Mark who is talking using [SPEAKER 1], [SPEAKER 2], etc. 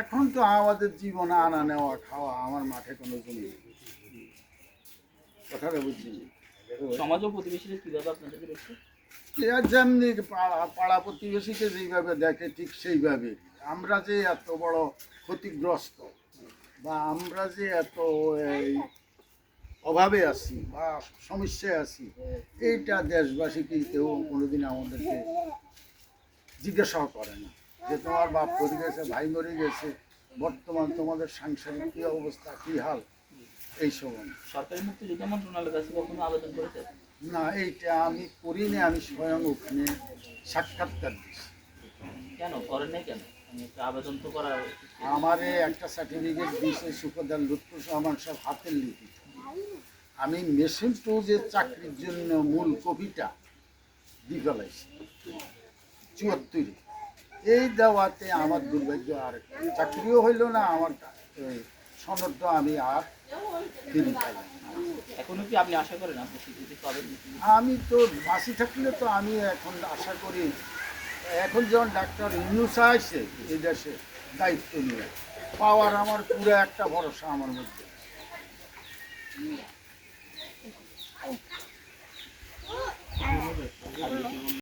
[SPEAKER 1] এখন তো আমাদের জীবনে আনা নেওয়া খাওয়া আমার মাঠে কোনো জমি নেই। কথাটা বুঝছি
[SPEAKER 2] সমাজ ও প্রতিবেশীরা কীভাবে আপনাদেরকে দেখছে
[SPEAKER 1] এরা যেমনি পাড়া পাড়া প্রতিবেশীকে যেইভাবে দেখে ঠিক সেইভাবে। আমরা যে এত বড় ক্ষতিগ্রস্ত বা আমরা যে এত এই অভাবে আছি বা সমস্যায় আছি এইটা দেশবাসী কেউ কোনোদিন আমাদেরকে জিজ্ঞাসাও করে না। যে তোমার বাপ মরে গেছে ভাই মরে গেছে বর্তমান তোমাদের সাংসারিক কী অবস্থা কী হাল? এইসব
[SPEAKER 2] সরকারি মুক্তিযুদ্ধ মন্ত্রণালয়ের কাছে কখনো আবেদন করেছে?
[SPEAKER 1] না এইটা আমি করিনি আমি স্বয়ং ওখানে সাক্ষাৎকার দিচ্ছি
[SPEAKER 2] কেন? করেন নাই কেন? আবেদন তো করা।
[SPEAKER 1] আমারে একটা সার্টিফিকেট দিয়েছে সুখদার লুৎফুর রহমান সব হাতের লিখি আমি মেশিন টু যে চাকরির জন্য মূল কপিটা দিয়ে ফেলাইছি চুয়াত্তরে এই দেওয়াতে আমার দুর্ভাগ্য আর চাকরিও হইল না আমার এই সনদটা আমি আর ফিরে পাই
[SPEAKER 2] এখনও কি আপনি আশা করেন আপনি স্বীকৃতি পাবেন?
[SPEAKER 1] আমি তো বাঁচি থাকলে তো আমি এখন আশা করি। এখন যখন ডাক্তার ইউনুসা আছে এই দেশে দায়িত্ব নিয়ে পাওয়ার আমার পুরো একটা ভরসা আমার মধ্যে।